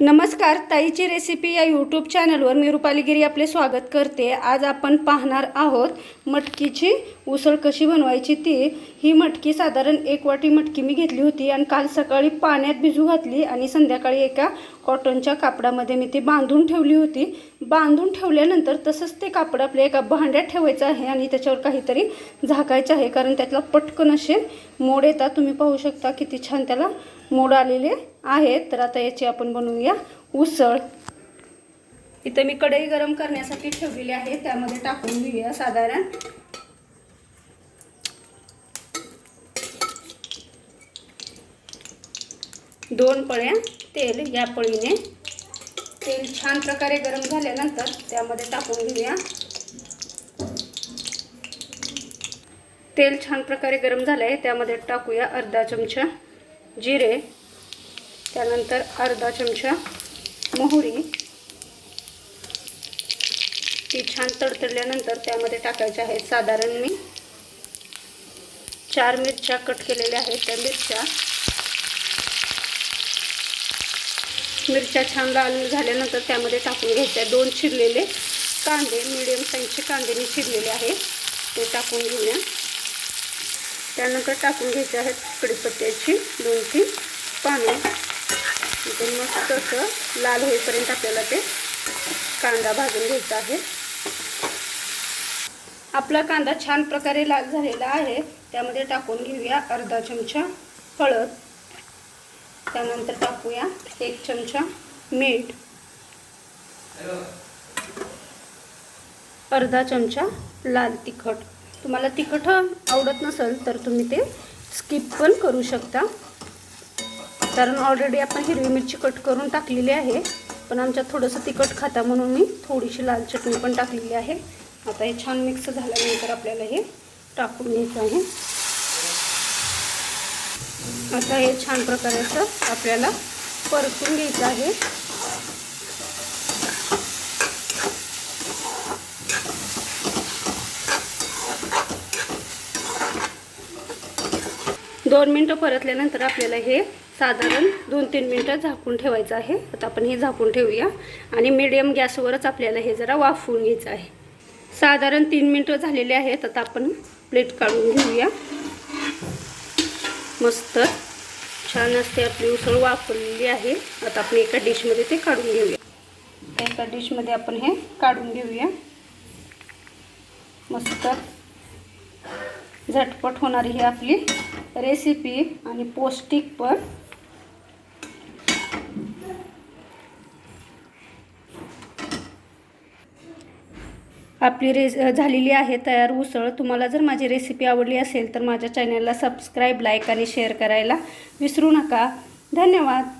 नमस्कार ताईची रेसिपी या यूट्यूब चॅनलवर मी रुपालीगिरी आपले स्वागत करते. आज आपण पाहणार आहोत मटकीची उसळ कशी बनवायची ती. ही मटकी साधारण एक वाटी मटकी मी घेतली होती आणि काल सकाळी पाण्यात भिजू घातली आणि संध्याकाळी एका कॉटनच्या कापडामध्ये मी ती बांधून ठेवली होती. बांधून ठेवल्यानंतर तसंच ते कापड आपल्या एका भांड्यात ठेवायचं आहे आणि त्याच्यावर काहीतरी झाकायचं आहे कारण त्यातला पटकन असे मोड येतात. तुम्ही पाहू शकता किती छान त्याला मोड आलेले आहेत. तर आता याची आपण बनवूया उसळ. इथं मी कढई गरम करण्यासाठी ठेवलेली आहे. त्यामध्ये टाकून घेऊया साधारण. दोन पळ्या तेल या पळीने. तेल छान प्रकारे गरम झाल्यानंतर त्यामध्ये टाकून घेऊया तेल छान प्रकारे गरम झालं आहे त्यामध्ये टाकूया अर्धा चमचा. जिरे त्यानंतर अर्धा चमचा मोहरी. ती छान तडतडल्यानंतर त्यामध्ये टाकायचे आहेत साधारण मी चार मिरच्या कट केलेल्या आहेत त्या मिरच्या. मिरच्या छान लाल झाल्यानंतर त्यामध्ये टाकून घ्यायच्या दोन चिरलेले कांदे. मिडियम साईजचे कांदे मी चिरलेले आहेत ते टाकून घेऊया. त्यानंतर टाकून घ्यायचे आहेत कडीपत्त्याची दोन तीन पाने. ते मस्त असं लाल होईपर्यंत आपल्याला ते कांदा भाजून घ्यायचा आहे. आपला कांदा छान प्रकारे लाल झालेला आहे. त्यामध्ये टाकून घेऊया अर्धा चमचा हळद. त्यानंतर टाकूया एक चमचा मीठ. अर्धा चमचा लाल तिखट. तुम्हाला तिखट आवडत नसेल तर तुम्ही ते स्किप पण करू शकता. कारण ऑलरेडी आपण हिरवी मिरची कट करून टाकलेली आहे. पण आमच्यात थोडंसं तिखट खाता म्हणून मी थोडीशी लाल चटणी पण टाकलेली आहे. आता हे छान मिक्स झाल्यानंतर आपल्याला हे टाकून घ्यायचं आहे. आता हे छान प्रकारे असं आपल्याला परतून घ्यायचं आहे. दोन मिनटं परतल्यानंतर आपल्याला हे साधारण दोन तीन मिनटं झाकून ठेवायचं आहे. आता आपण हे झाकून ठेवूया. आणि मिडियम गॅसवरच आपल्याला हे जरा वाफवून घ्यायचं आहे. साधारण तीन मिनटं झालेले आहेत. आता आपण प्लेट काढून घेऊया. मस्त. छान असते आपली उसळ वापरलेली आहे. आता आपण एका डिशमध्ये ते काढून घेऊया. एका डिशमध्ये आपण हे काढून घेऊया. मस्त. झटपट होणारी ही आपली रेसिपी आणि पौष्टिक पण. आपली रे झालेली आहे तयार उसळ. तुम्हाला जर माझी रेसिपी आवडली असेल तर माझ्या चॅनलला सबस्क्राईब लाईक आणि शेअर करायला विसरू नका. धन्यवाद.